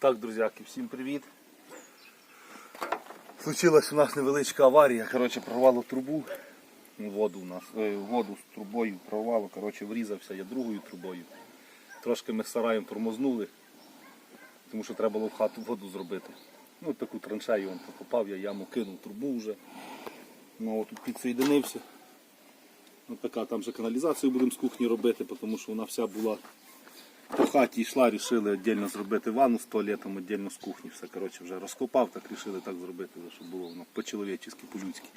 Так, друзяки, всім привіт. Случилась у нас невеличка аварія. Коротше, прорвало трубу. Ну, Воду у нас, е, воду з трубою прорвало, коротше, врізався я другою трубою. Трошки ми сараєм тормознули, тому що треба було в хату воду зробити. Ну, таку траншею він покопав, я яму кинув трубу вже. Ну, тут підсоєдинився. Ну, така, там же каналізацію будемо з кухні робити, тому що вона вся була по хаті йшла, рішили віддільно зробити ванну з туалетом, віддільно з кухні. Все коротше, вже розкопав, так рішили так зробити, щоб було воно по-чоловічески, по-людськи.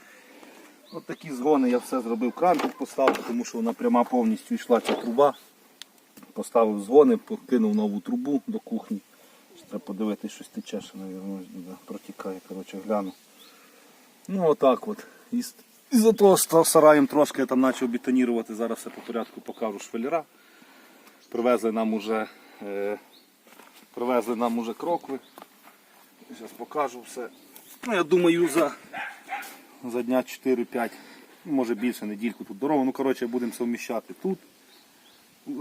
От такі згони я все зробив, кран тут поставив, тому що вона пряма повністю йшла ця труба. Поставив згони, покинув нову трубу до кухні. Треба подивитися, щось тече, ще, мабуть, протікає, коротше, гляну. Ну отак от. І з- Із-за того сараєм трошки я там почав бетонірувати, зараз все по порядку покажу швеллера. Привезли нам уже, е, привезли нам уже крокви. Зараз покажу все. Ну, я думаю, за, за дня 4-5, ну, може більше недільку тут дорогу. Ну, коротше, будемо совміщати тут.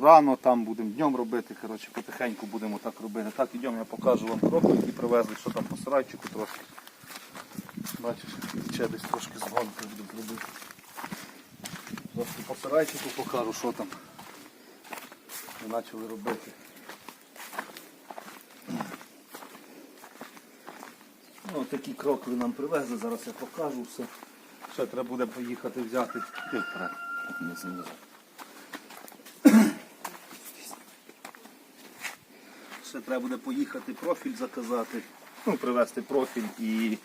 Рано там будемо днем робити, коротше, потихеньку будемо так робити. Так, йдемо, я покажу вам крокви, які привезли, що там по сарайчику трошки. Бачиш, ще десь трошки згонки будемо робити. Трошки по сарайчику покажу, що там ми почали робити. Ну, такі крокви нам привезли, зараз я покажу все. Ще треба буде поїхати взяти. Ти вперед. Ще треба буде поїхати профіль заказати. Ну, привезти профіль і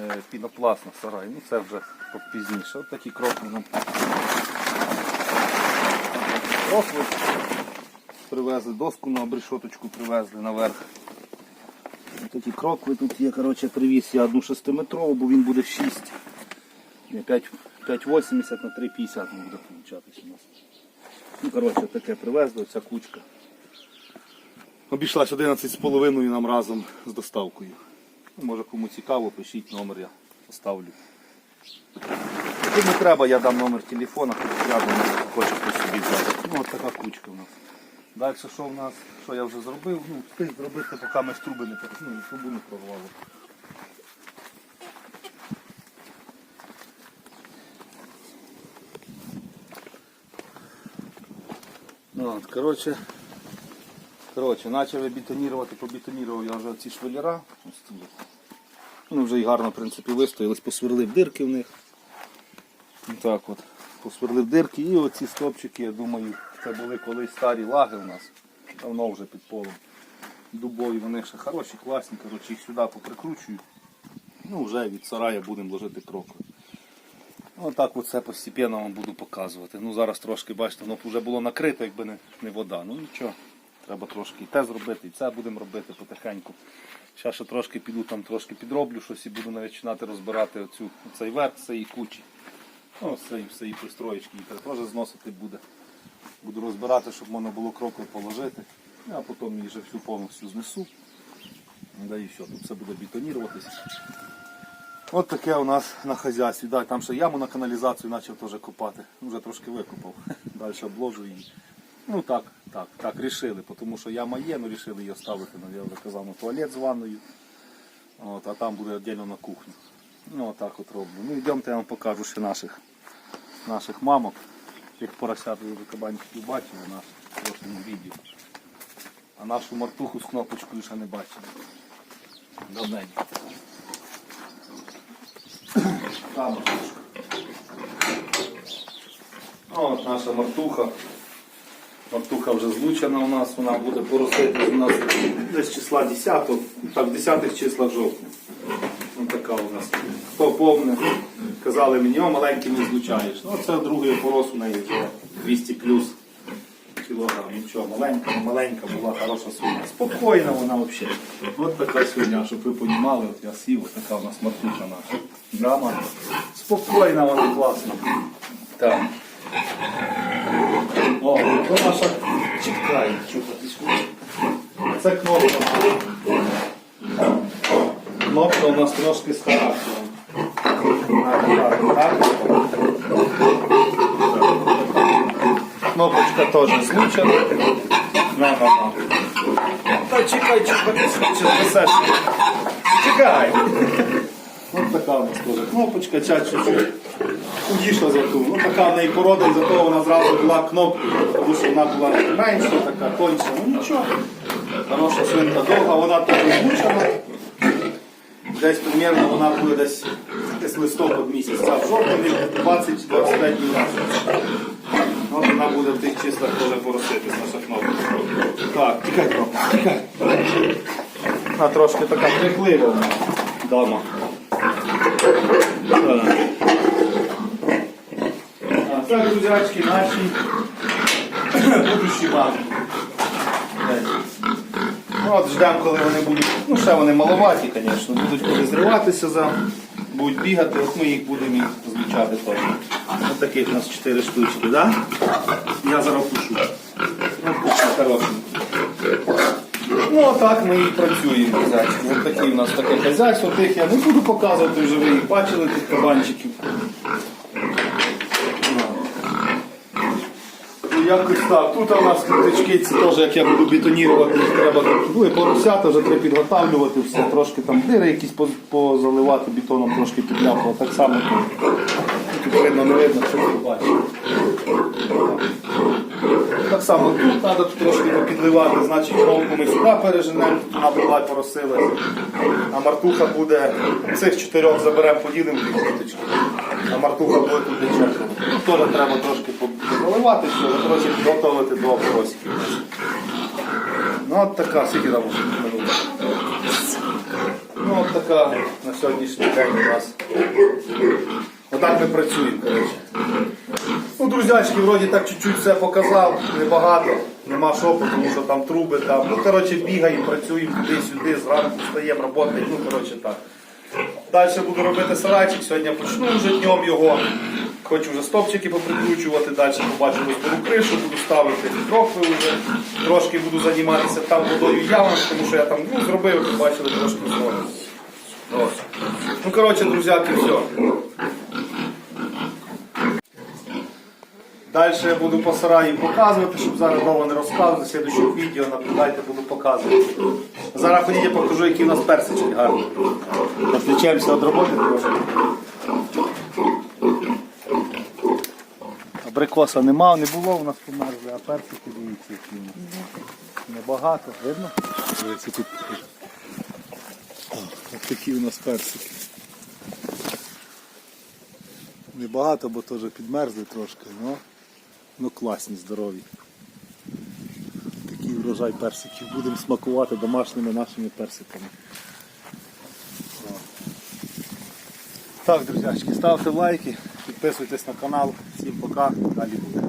е, пінопласт на сарай. Ну це вже пізніше. От такі крокви нам крокви. Привезли доску на обрешоточку, привезли наверх. Такі крокви тут є, коротше, привіз я одну 6-метрову, бо він буде 6. 5,80 на 3,50 буде получатися у нас. Ну, коротше, таке привезли, ця кучка. Обійшлась 11,5 нам разом з доставкою. Ну, може кому цікаво, пишіть номер, я поставлю. Кому треба, я дам номер телефона, хто рядом хоче хтось собі взяти. Ну, от така кучка у нас. Далі що в нас, що я вже зробив, ну, встиг зробити, поки ми з труби не ну, трубу не прорвало. Ну, от, коротше, коротше, почали бетонувати, побетонував я вже ці швеллера. Ось ці. Вони вже і гарно, в принципі, вистоялись, посверлив дирки в них. Так от, посверлив дирки і оці стопчики, я думаю, це були колись старі лаги у нас. Давно вже під полом. Дубові вони ще хороші, класні, коротше, їх сюди поприкручую. Ну, вже від сарая будемо ложити кроки. Отак от все постепенно вам буду показувати. Ну зараз трошки, бачите, воно вже було накрито, якби не, не вода. Ну нічого, треба трошки і те зробити, і це будемо робити потихеньку. Зараз ще трошки піду там трошки підроблю щось і буду починати розбирати оцю, цей верх цієї кучі. Ну, все, все пристроєчки, і теж зносити буде. Буду розбирати, щоб можна було крокви положити. Ну, А потім її вже всю повністю знесу. Да і все, тут все буде бетоніруватись. От таке у нас на хазяйстві. Да, там ще яму на каналізацію почав теж копати. Ну, Вже трошки викопав. Далі обложу її. Ну так, так, так, рішили, тому що яма є, ну рішили її оставити, ну, я вже казав, на туалет з ванною. От, а там буде віддільно на кухню. Ну отак от роблю. Ну йдемте я вам покажу ще наших, наших мамок. Як поросят ви кабанчиків бачили наш в прошлому відео. А нашу мартуху з кнопочкою ще не бачили. Давненько. Там мартушка. От наша мартуха. Мартуха вже злучена у нас, вона буде поросити у нас десь числа 10, ну, так, в 10 числах жовтня. Ось така у нас. Хто повне, казали мені, о, маленький не злучаєш. Ну, це другий порос у неї вже 200 плюс кілограм. Нічого, маленька, маленька була хороша свиня. Спокійна вона взагалі. От така свиня, щоб ви розуміли, от я сів, ось така у нас мартуха наша. Драма. Спокійна вона класна. Так. О, то наша чекай, чухатись. Це кнопка. Кнопка у нас трошки з характером. Так, так, так. Кнопочка теж злучена. На, на, на. Та чекай, чекай, чи знесеш. Чекай. Ось така у нас теж кнопочка, ця чуть-чуть за ту. Ну така в неї порода, і зато вона зразу була кнопкою, тому що вона була менша, така тоньша. Ну нічого. Хороша свинка довга, вона тут змучена. Десь примерно вона буде десь, десь листопад місяць. Ця в жовтні 20-25 днів. От вона буде в тих числах теж пороситись наша кнопка. Так, тікай, кнопка, тікай. Вона трошки така приклива вона, дама. Так. А це, друзячки, наші будущі мами. Ну, от ждемо, коли вони будуть, ну ще вони маловаті, звісно, будуть коли зриватися за, будуть бігати, от ми їх будемо їх розлучати теж. Ось таких у нас 4 штучки, да? Я зараз пишу. Ну. Ну, отак ми і працюємо. Ось таке у нас таке хазяйство. Тих я не буду показувати, вже ви їх бачили, тих кабанчиків. Якось так. Тут у нас критички, це теж як я буду бетонірувати, їх треба ну, і поросята, вже треба підготавлювати все, трошки там дири якісь позаливати бетоном, трошки підляпувати. Так само тут. Видно, не видно, що ви бачите. Так само тут треба трошки підливати, значить кромку ми сюди переженемо, тут вона була поросилась. А мартуха буде, цих чотирьох заберемо, поділимо квіточки. А мартуха буде тут. Тут теж треба трошки заливати, все, коротше, підготовити до поросиків. Ну от така, скільки там минута. Ну от така на сьогоднішній день у нас. Отак ми працюємо, коротше. Ну, друзячки, вроді так чуть-чуть все показав, небагато, нема що, тому що там труби, там. Ну, коротше, бігаємо, працюємо туди-сюди, зранку встаємо, працюємо, ну, коротше, так. Далі буду робити сарайчик, сьогодні почну вже днем його. Хочу вже стопчики поприкручувати, далі побачу, розберу кришу, буду ставити трохи вже. Трошки буду займатися там водою явно, тому що я там ну, зробив, бачили, трошки зробив. Ну, коротше, друзяки, все. Далі я буду по сараї показувати, щоб зараз довго не розказувати. В відео наблюдайте, буду показувати. Зараз ходіть, я покажу, який у нас персички гарний. Відвлічаємося від роботи трошки. Абрикоса нема, не було, у нас померзли, а персики дивіться, які у нас. Небагато, видно? Дивіться, тут. Ось такі у нас персики. Небагато, бо теж підмерзли трошки, ну, ну класні, здорові. Такий врожай персиків. Будемо смакувати домашніми нашими персиками. Так, друзячки, ставте лайки, підписуйтесь на канал. Всім пока, далі буде.